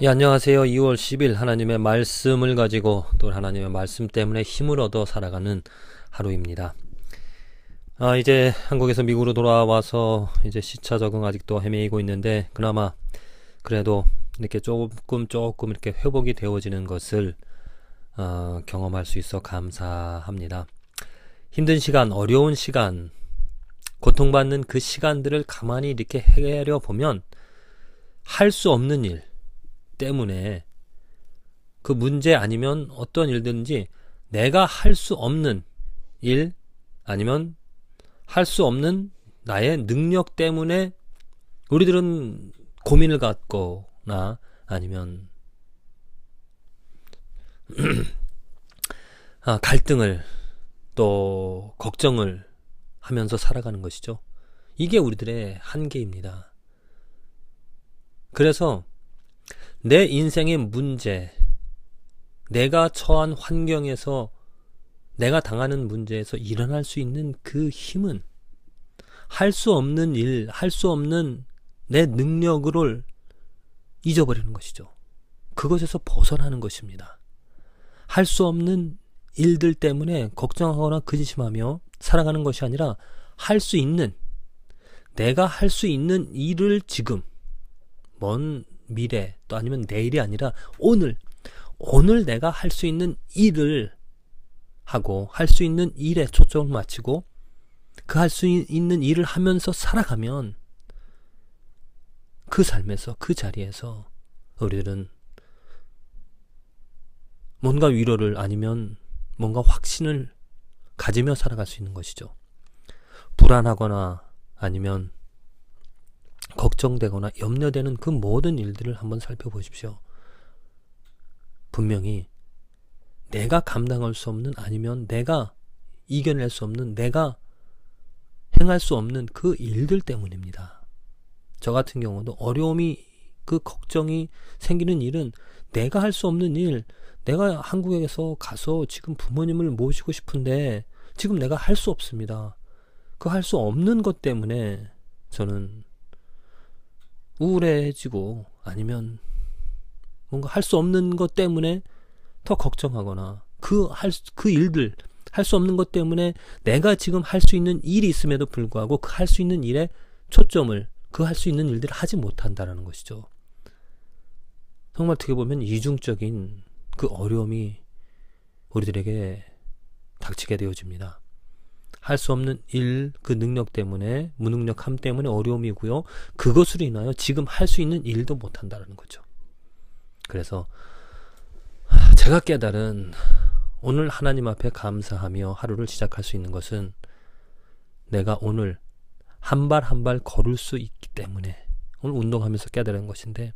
예, 안녕하세요. 2월 10일 하나님의 말씀을 가지고 또 하나님의 말씀 때문에 힘을 얻어 살아가는 하루입니다. 아, 이제 한국에서 미국으로 돌아와서 이제 시차 적응 아직도 헤매이고 있는데 그나마 그래도 이렇게 조금 조금 이렇게 회복이 되어지는 것을 어, 경험할 수 있어 감사합니다. 힘든 시간, 어려운 시간, 고통받는 그 시간들을 가만히 이렇게 헤아려 보면 할 수 없는 일 때문에 그 문제 아니면 어떤 일든지 내가 할 수 없는 일 아니면 할 수 없는 나의 능력 때문에 우리들은 고민을 갖거나 아니면 아, 갈등을 또 걱정을 하면서 살아가는 것이죠. 이게 우리들의 한계입니다. 그래서 내 인생의 문제, 내가 처한 환경에서 내가 당하는 문제에서 일어날 수 있는 그 힘은 할 수 없는 일, 할 수 없는 내 능력을 잊어버리는 것이죠. 그것에서 벗어나는 것입니다. 할 수 없는 일들 때문에 걱정하거나 근심하며 살아가는 것이 아니라 할 수 있는 내가 할 수 있는 일을 지금 먼 미래 또 아니면 내일이 아니라 오늘 오늘 내가 할 수 있는 일을 하고 할 수 있는 일에 초점을 맞추고 그 할 수 있는 일을 하면서 살아가면 그 삶에서 그 자리에서 우리들은 뭔가 위로를 아니면 뭔가 확신을 가지며 살아갈 수 있는 것이죠. 불안하거나 아니면 걱정되거나 염려되는 그 모든 일들을 한번 살펴보십시오. 분명히 내가 감당할 수 없는 아니면 내가 이겨낼 수 없는 내가 행할 수 없는 그 일들 때문입니다. 저 같은 경우도 어려움이 그 걱정이 생기는 일은 내가 할 수 없는 일, 내가 한국에서 가서 지금 부모님을 모시고 싶은데 지금 내가 할 수 없습니다. 그 할 수 없는 것 때문에 저는 우울해지고 아니면 뭔가 할 수 없는 것 때문에 더 걱정하거나 그 할 그 일들 할 수 없는 것 때문에 내가 지금 할 수 있는 일이 있음에도 불구하고 그 할 수 있는 일에 초점을 그 할 수 있는 일들을 하지 못한다라는 것이죠. 정말 어떻게 보면 이중적인 그 어려움이 우리들에게 닥치게 되어집니다. 할 수 없는 일, 그 능력 때문에, 무능력함 때문에 어려움이고요. 그것으로 인하여 지금 할 수 있는 일도 못 한다는 거죠. 그래서 제가 깨달은 오늘 하나님 앞에 감사하며 하루를 시작할 수 있는 것은 내가 오늘 한 발 한 발 걸을 수 있기 때문에 오늘 운동하면서 깨달은 것인데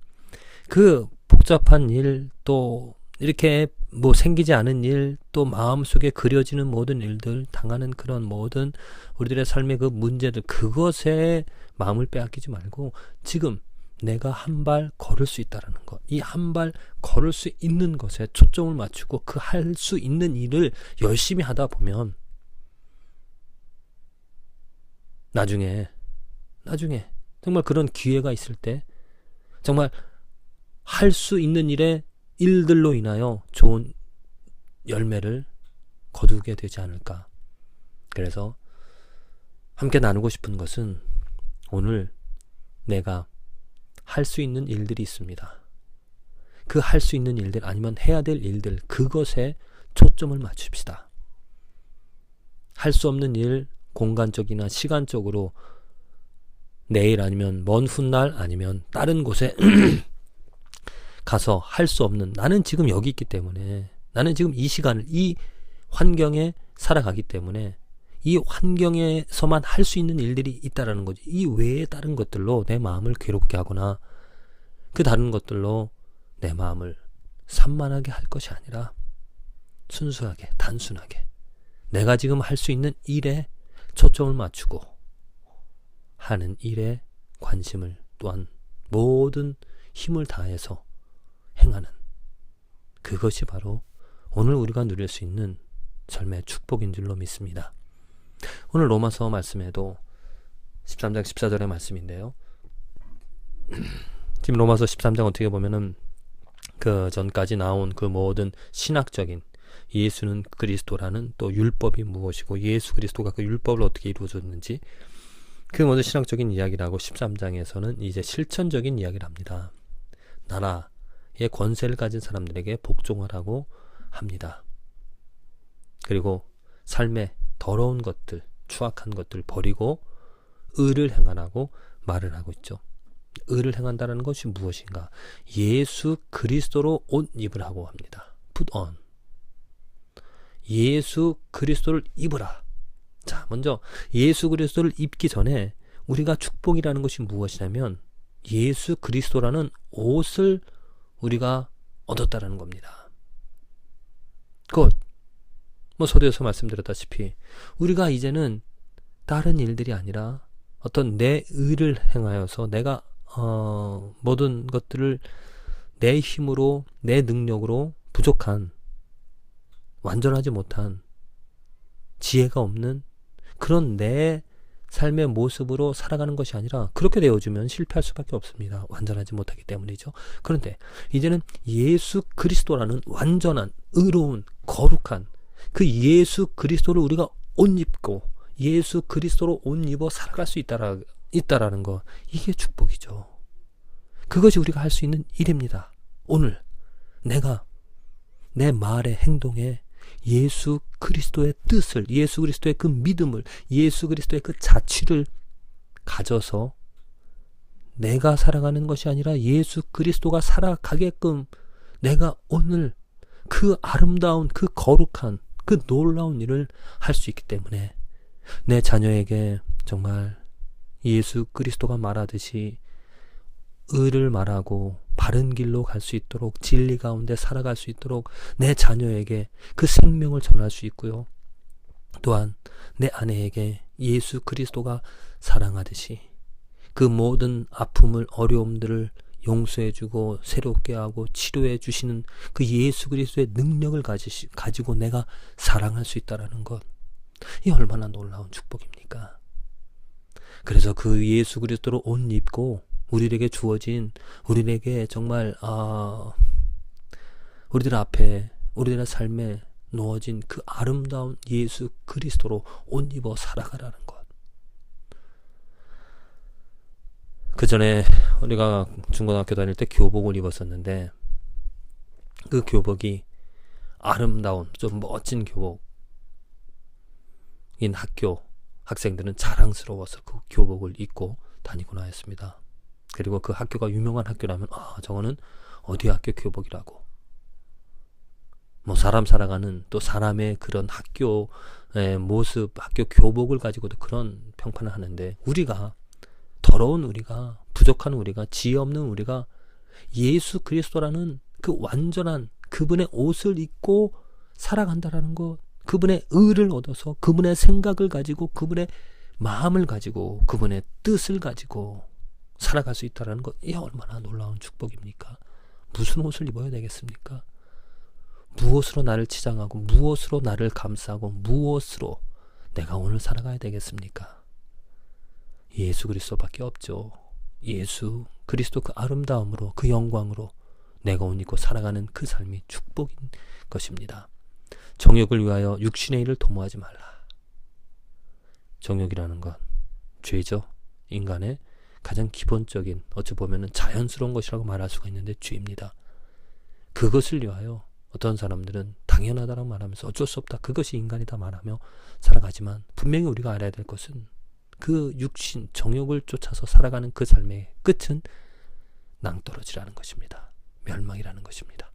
그 복잡한 일 또 이렇게 뭐 생기지 않은 일, 또 마음속에 그려지는 모든 일들, 당하는 그런 모든 우리들의 삶의 그 문제들, 그것에 마음을 빼앗기지 말고 지금 내가 한 발 걸을 수 있다라는 것. 이 한 발 걸을 수 있는 것에 초점을 맞추고 그 할 수 있는 일을 열심히 하다 보면 나중에, 나중에 정말 그런 기회가 있을 때 정말 할 수 있는 일에 일들로 인하여 좋은 열매를 거두게 되지 않을까. 그래서 함께 나누고 싶은 것은 오늘 내가 할 수 있는 일들이 있습니다. 그 할 수 있는 일들 아니면 해야 될 일들 그것에 초점을 맞춥시다. 할 수 없는 일 공간적이나 시간적으로 내일 아니면 먼 훗날 아니면 다른 곳에 가서 할 수 없는 나는 지금 여기 있기 때문에 나는 지금 이 시간을 이 환경에 살아가기 때문에 이 환경에서만 할 수 있는 일들이 있다라는 거지. 이 외에 다른 것들로 내 마음을 괴롭게 하거나 그 다른 것들로 내 마음을 산만하게 할 것이 아니라 순수하게, 단순하게 내가 지금 할 수 있는 일에 초점을 맞추고 하는 일에 관심을 또한 모든 힘을 다해서 행하는 그것이 바로 오늘 우리가 누릴 수 있는 삶의 축복인 줄로 믿습니다. 오늘 로마서 말씀에도 13장 14절의 말씀인데요. 지금 로마서 13장 어떻게 보면은 그 전까지 나온 그 모든 신학적인 예수는 그리스도라는 또 율법이 무엇이고 예수 그리스도가 그 율법을 어떻게 이루어줬는지 그 모든 신학적인 이야기를 고 13장에서는 이제 실천적인 이야기를 합니다. 나라의 권세를 가진 사람들에게 복종하라고 합니다. 그리고 삶의 더러운 것들, 추악한 것들 버리고 의를 행하라고 말을 하고 있죠. 의를 행한다는 것이 무엇인가? 예수 그리스도로 옷 입을 하고 합니다. put on. 예수 그리스도를 입으라. 자, 먼저 예수 그리스도를 입기 전에 우리가 축복이라는 것이 무엇이냐면 예수 그리스도라는 옷을 우리가 얻었다라는 겁니다. 곧, 뭐 서두에서 말씀드렸다시피 우리가 이제는 다른 일들이 아니라 어떤 내 의를 행하여서 내가 어, 모든 것들을 내 힘으로 내 능력으로 부족한 완전하지 못한 지혜가 없는 그런 내 삶의 모습으로 살아가는 것이 아니라 그렇게 되어주면 실패할 수밖에 없습니다. 완전하지 못하기 때문이죠. 그런데 이제는 예수 그리스도라는 완전한 의로운 거룩한 그 예수 그리스도를 우리가 옷 입고 예수 그리스도로 옷 입어 살아갈 수 있다라, 있다라는 거 이게 축복이죠. 그것이 우리가 할 수 있는 일입니다. 오늘 내가 내 말의 행동에 예수 그리스도의 뜻을, 예수 그리스도의 그 믿음을, 예수 그리스도의 그 자취를 가져서 내가 살아가는 것이 아니라 예수 그리스도가 살아가게끔 내가 오늘 그 아름다운, 그 거룩한, 그 놀라운 일을 할 수 있기 때문에 내 자녀에게 정말 예수 그리스도가 말하듯이 의를 말하고 바른 길로 갈 수 있도록 진리 가운데 살아갈 수 있도록 내 자녀에게 그 생명을 전할 수 있고요. 또한 내 아내에게 예수 그리스도가 사랑하듯이 그 모든 아픔을 어려움들을 용서해주고 새롭게 하고 치료해 주시는 그 예수 그리스도의 능력을 가지시, 가지고 내가 사랑할 수 있다라는 것. 이 얼마나 놀라운 축복입니까? 그래서 그 예수 그리스도로 옷 입고 우리에게 주어진 우리에게 정말 아 우리들 앞에 우리들의 삶에 놓아진 그 아름다운 예수 그리스도로 옷 입어 살아가라는 것. 그 전에 우리가 중고등학교 다닐 때 교복을 입었었는데 그 교복이 아름다운 좀 멋진 교복인 학교 학생들은 자랑스러워서 그 교복을 입고 다니곤 하였습니다. 그리고 그 학교가 유명한 학교라면 아 저거는 어디 학교 교복이라고. 뭐 사람 살아가는 또 사람의 그런 학교의 모습 학교 교복을 가지고도 그런 평판을 하는데 우리가 더러운 우리가 부족한 우리가 지혜 없는 우리가 예수 그리스도라는 그 완전한 그분의 옷을 입고 살아간다라는 것 그분의 의를 얻어서 그분의 생각을 가지고 그분의 마음을 가지고 그분의 뜻을 가지고 살아갈 수 있다는 것, 이 얼마나 놀라운 축복입니까? 무슨 옷을 입어야 되겠습니까? 무엇으로 나를 치장하고 무엇으로 나를 감싸고 무엇으로 내가 오늘 살아가야 되겠습니까? 예수 그리스도밖에 없죠. 예수 그리스도 그 아름다움으로 그 영광으로 내가 옷 입고 살아가는 그 삶이 축복인 것입니다. 정욕을 위하여 육신의 일을 도모하지 말라. 정욕이라는 건 죄죠. 인간의 가장 기본적인 어찌 보면은 자연스러운 것이라고 말할 수가 있는데 죄입니다. 그것을 위하여 어떤 사람들은 당연하다라고 말하면서 어쩔 수 없다. 그것이 인간이다 말하며 살아가지만 분명히 우리가 알아야 될 것은 그 육신 정욕을 쫓아서 살아가는 그 삶의 끝은 낭떠러지라는 것입니다. 멸망이라는 것입니다.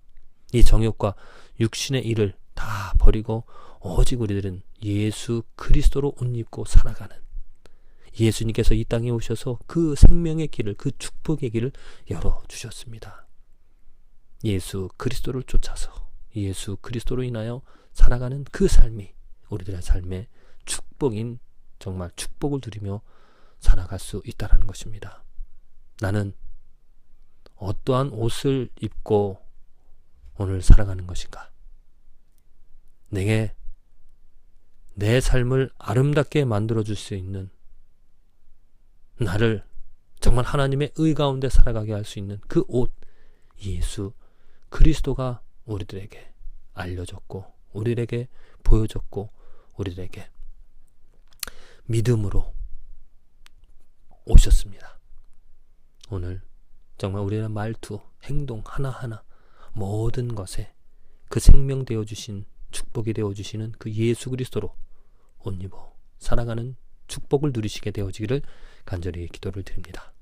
이 정욕과 육신의 일을 다 버리고 오직 우리들은 예수 그리스도로 옷 입고 살아가는 예수님께서 이 땅에 오셔서 그 생명의 길을, 그 축복의 길을 열어주셨습니다. 예수 그리스도를 쫓아서 예수 그리스도로 인하여 살아가는 그 삶이 우리들의 삶의 축복인 정말 축복을 누리며 살아갈 수 있다는 것입니다. 나는 어떠한 옷을 입고 오늘 살아가는 것인가? 내게 내 삶을 아름답게 만들어 줄 수 있는 나를 정말 하나님의 의 가운데 살아가게 할 수 있는 그 옷, 예수 그리스도가 우리들에게 알려졌고 우리들에게 보여졌고 우리들에게 믿음으로 오셨습니다. 오늘 정말 우리의 말투, 행동 하나하나 모든 것에 그 생명 되어 주신 축복이 되어 주시는 그 예수 그리스도로 옷 입어 살아가는 축복을 누리시게 되어지기를 간절히 기도를 드립니다.